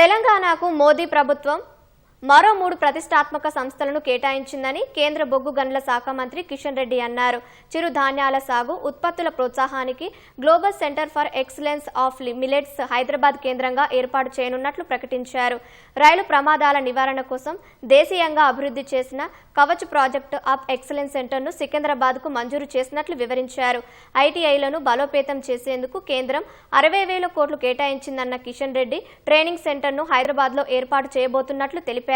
తెలంగాణకు మోదీ ప్రభుత్వం మరో మూడు ప్రతిష్టాత్మక సంస్థలను కేటాయించిందని కేంద్ర బొగ్గు గనుల శాఖ మంత్రి కిషన్ రెడ్డి అన్నారు. చిరుధాన్యాల సాగు ఉత్పత్తుల ప్రోత్సాహానికి global centre for excellence of millets Hyderabad కేంద్రంగా ఏర్పాటు చేయనున్నట్లు ప్రకటించారు. రైలు ప్రమాదాల నివారణ కోసం దేశీయంగా అభివృద్ధి చేసిన కవచ్ ప్రాజెక్టు ఆఫ్ ఎక్సలెన్స్ సెంటర్ను సికింద్రాబాద్కు మంజూరు చేసినట్లు వివరించారు. ఐటీఐలను బలోపేతం చేసేందుకు కేంద్రం అరవై వేల కోట్లు కేటాయించిందన్న కిషన్ రెడ్డి ట్రైనింగ్ సెంటర్ను హైదరాబాద్లో ఏర్పాటు చేయబోతున్నట్లు తెలిపారు.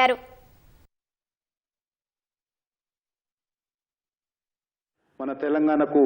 మన తెలంగాణకు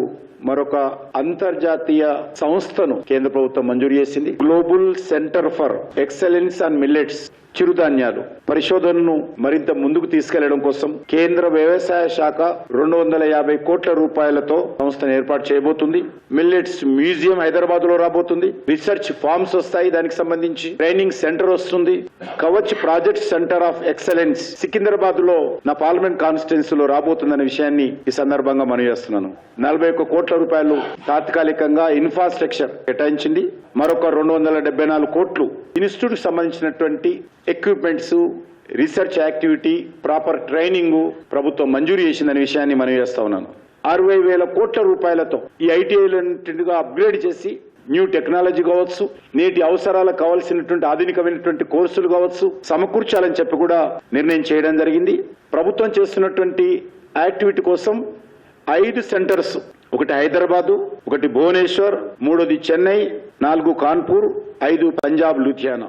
మరొక అంతర్జాతీయ సంస్థను కేంద్ర ప్రభుత్వం మంజూరు చేసింది. Global centre for excellence and millets చిరుధాన్యాలు. పరిశోధనను మరింత ముందుకు తీసుకెళ్ళడం కోసం కేంద్ర వ్యవసాయ శాఖ రెండు వందల యాభై కోట్ల రూపాయలతో సంస్థను ఏర్పాటు చేయబోతుంది. మిల్లెట్స్ మ్యూజియం హైదరాబాద్లో రాబోతుంది. రీసెర్చ్ ఫార్మ్స్ వస్తాయి దానికి సంబంధించి. ట్రైనింగ్ సెంటర్ వస్తుంది. Kavach project centre of excellence సికింద్రాబాద్లో నా పార్లమెంట్ కాన్స్టిట్యున్సీ లో రాబోతుందనే విషయాన్ని ఈ సందర్భంగా మనవి చేస్తున్నాను. నలభై ఒక్క కోట్ల రూపాయలు తాత్కాలికంగా ఇన్ఫ్రాస్ట్రక్చర్ కేటాయించింది. మరొక రెండు వందల డెబ్బై నాలుగు కోట్లు ఇన్స్టిట్యూట్ సంబంధించినటువంటి equipments research activity proper training ప్రభుత్వం మంజూరు చేసిందనే విషయాన్ని మనం చేస్తా ఉన్నాను. అరవై వేల కోట్ల రూపాయలతో ఈ ఐటీఐలుగా అప్గ్రేడ్ చేసి న్యూ టెక్నాలజీ కావచ్చు నేటి అవసరాలకు కావాల్సినటువంటి ఆధునికమైనటువంటి కోర్సులు కావచ్చు సమకూర్చాలని చెప్పి కూడా నిర్ణయం చేయడం జరిగింది. ప్రభుత్వం చేస్తున్నటువంటి యాక్టివిటీ కోసం ఐదు సెంటర్స్ ఒకటి హైదరాబాదు ఒకటి భువనేశ్వర్ మూడోది చెన్నై నాలుగు కాన్పూర్ ఐదు పంజాబ్ లూధియానా.